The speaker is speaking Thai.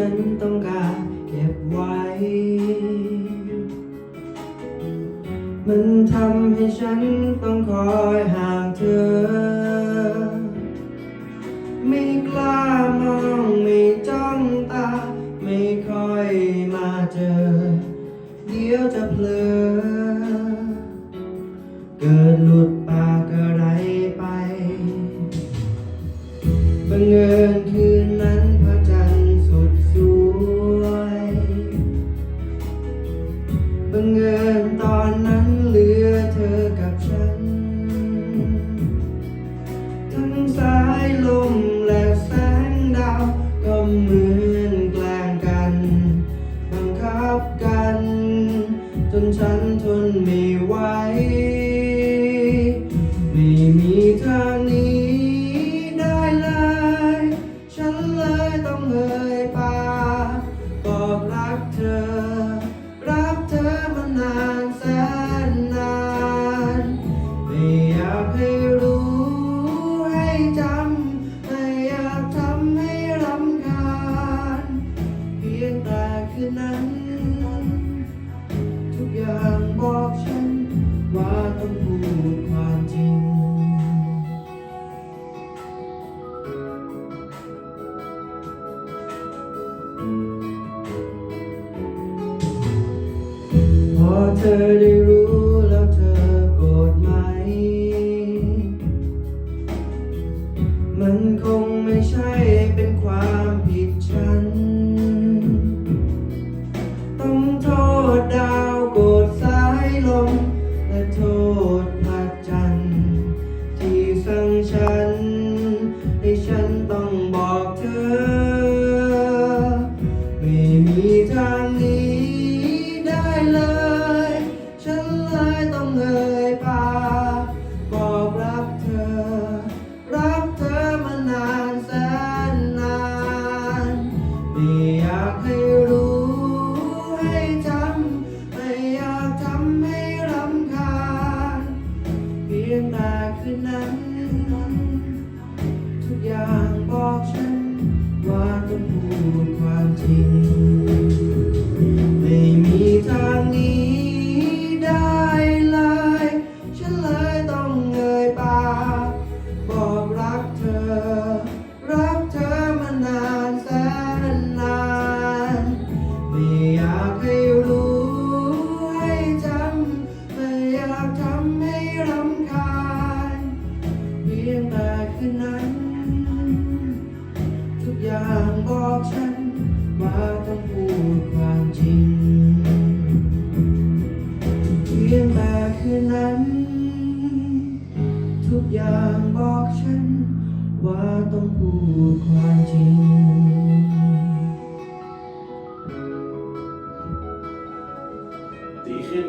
ฉันต้องการเก็บไว้ มันทำให้ฉันต้องคอยห่างเธอ ไม่กล้ามองไม่จ้องตา ไม่คอยมาเจอ เดี๋ยวจะเพลอเกิดหลุดปากอะไรไปบังเอิญคืนนั้น บังเอิญตอนนั้นเหลือเธอกับฉัน ทั้งสายลมและแสงดาวก็เหมือนแกล้งกัน บังคับกัน จนฉันทนไม่ไหว ไม่มีทาง เธอได้รู้แล้วเธอโกรธไหม มันคงไม่ใช่เป็นความผิดฉัน ต้องโทษดาวโกรธสายลม และโทษพระจันทร์ที่สั่งฉัน ให้ฉันต้องบอกเธอ ไม่มีทางนี้ คืนนั้น ทุกอย่างบอกฉันว่าต้องพูดความจริง บอกฉันมาต้องพูดความจริงเพียงแต่คืนนั้น ทุกอย่างบอกฉัน ว่าต้องพูดความจริงดีขึ้น